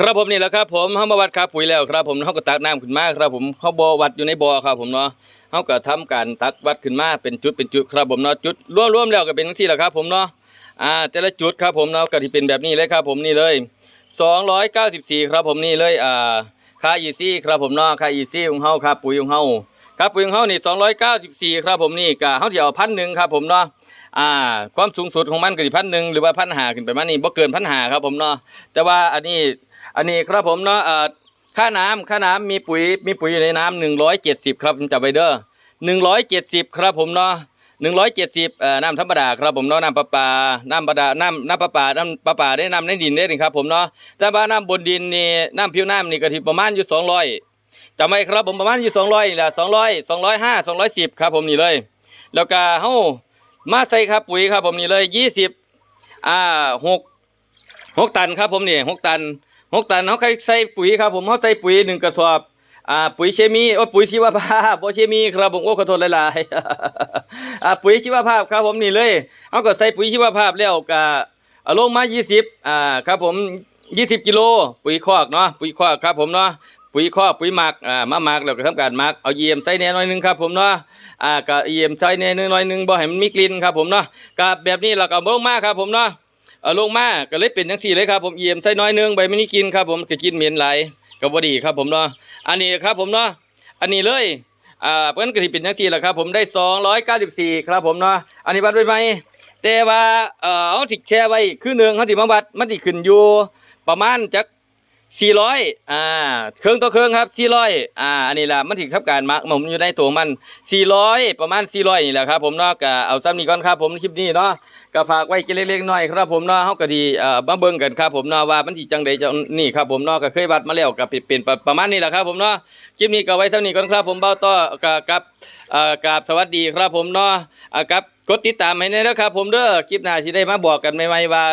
ครับผมนี่แหละครับผมเฮามาวัดค่าปุ๋ยแล้วครับผมเฮาก็ตักน้ำขึ้นมาครับผมเฮาบ่วัดอยู่ในบ่อครับผมเนาะเฮาก็ทำการตักวัดขึ้นมาเป็นจุดเป็นจุดครับผมเนาะจุดรวมๆแล้วก็เป็นจังซี่แหละครับผมเนาะอ่าแต่ละจุดครับผมเนาะก็สิเป็นแบบนี้เลยครับผมนี่เลย 294 ครับผมนี่เลยอ่าค่า EC ครับผมเนาะค่า EC ของเฮาครับปุ๋ยของเฮาครับปุ๋ยของเฮานี่294 ครับผมนี่ก็เฮาสิเอาพันหนึ่งครับผมเนาะ อ่าความสูงสุดของมันก็สิพันหนึ่งหรือว่าพันหาขึ้นไปมานี่บ่เกินพันหาครับผมเนาะแต่ว่าอันนี้อันนี้ครับผมเนาะอ่าค่าน้ำค่าน้ำมีปุ๋ยมีปุ๋ยอยู่ในน้ำ170 ครับผมจำไว้เด้อ170 ครับผมเนาะหนึ่งร้อยเจ็ดสิบเอ่อน้ำธรรมดาครับผมเนาะน้ำประปา น้ำประดาน้ำน้ำประปาน้ำประปาได้น้ำในดินได้นี่ครับผมเนาะแต่ว่าน้ำบนดินนี่น้ำผิวน้ำนี่ก็ที่ประมาณอยู่สองร้อยจำไว้ครับผมประมาณอยู่สองร้อยนี่แหละสองร้อยสองร้อยห้าสองร้อยสิบครับผมนี่เลย แล้วก็เฮา มาใส่ครับปุ๋ยครับผมนี่เลยยี่สิบอ่าหกหกตันครับผมนี่หกตันหกตันเขาใครใส่ปุ๋ยครับผมเขาใส่ปุ๋ยหนึ่งกระสอบอ่าปุ๋ยเคมีโอ้ปุ๋ยชีวภาพบ่เคมีครับผมโอ้ขอโทษหลายๆอ่าปุ๋ยชีวภาพครับผมนี่เลยเอาก็ใส่ปุ๋ยชีวภาพแล้วก็เอาลงมา 20อ่าครับผม 20 กิโลปุ๋ยคอกเนาะปุ๋ยคอกครับผมเนาะ ปุ๋ยคอกปุ๋ยหมักอ่ามาหมักแล้วก็ทำการหมักเอาเยี่ยมใส่แน่น่อยหนึงครับผมเนาะอ่าก็เยี่ยมใส่แน่น่อยหนึงบ่ให้มันมีกลิ่นครับผมเนาะก็แบบนี้เราก็ลงมาครับผมเนาะเอาลงมาก็เลยเป็นจังซี่เลยครับผมเยี่ยมใส่น้อยหนึงใบมันนี่กินครับผมก็กินเหม็นหลายก็บ่ดีครับผมเนาะอันนี้ครับผมเนาะอันนี้เลยอ่าเพิ่นก็สิเป็นจังซี่แหละครับผมได้294ครับผมเนาะอันนี้วัดไว้ไหมแต่ว่าเอ่อเอาสิแชร์ไว้คือหนึ่งเฮาสิมาวัดมันสิขึ้นอยู่ประมาณจัก 400อ่าเครื่องต่อเครื่องครับ400อ่าอันนี้ล่ะมันสิทำการมาร์กผมอยู่ในตัวมัน 400 ประมาณ 400นี่แหละครับผมเนาะก็เอาซ้ำนี้ก่อนครับผมคลิปนี้เนาะก็ฝากไว้เล็กๆน้อยครับผมเนาะเฮาก็ดีเอ่อมาเบิ่งกันครับผมเนาะว่ามันสิจังไดจังนี่ครับผมเนาะก็เคยวัดมาแล้วก็เป็นเป็นประมาณนี้แหละครับผมเนาะคลิปนี้ก็ไว้เท่านี้ก่อนครับผมเบ้าต้อกับกับเอ่อกับสวัสดีครับผมเนาะอ่ากับกดติดตามให้ได้นะครับผมเด้อคลิปหน้าสิได้มาบอกกันใหม่ๆว่า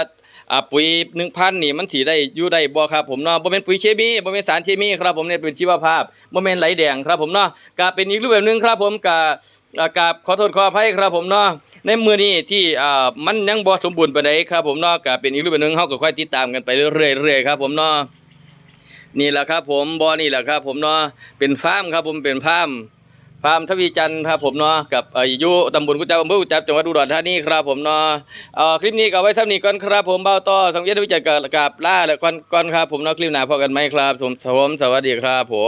อ่าปุ๋ย1,000นี่มันสิได้อยู่ได้บ่ครับผมเนาะบ่แม่นปุ๋ยเคมีบ่แม่นสารเคมีครับผมเนี่ยเป็นชีวภาพบ่แม่นไหลแดงครับผมเนาะก็เป็นอีกรูปแบบหนึ่งครับผมก็อ่ากับขอโทษขออภัยครับผมเนาะในมือนี้ที่อ่ามันยังบ่สมบูรณ์ปานใดครับผมเนาะก็เป็นอีกรูปแบบหนึงเฮาก็ค่อยติดตามกันไปเรื่อยๆครับผมเนาะนี่แหละครับผมบอนี่แหละครับผมเนาะเป็นฟาร์มครับผมเป็นฟาร์ม ฟาร์มทวีจันทร์ครับผมเนาะกับอายุตำบลกุจจาอำเภอกุจจาจังหวัดอุดรธานีครับผมเนาะเอ่อคลิปนี้ก็ไว้ซ้ำนี้ก่อนครับผมเบาต่อสังเวียนทวีจันทร์กับกับล่าและก่อนก่อนครับผมเนาะคลิปหน้าพอกันไหมครับผมสวมสวัสดีครับผม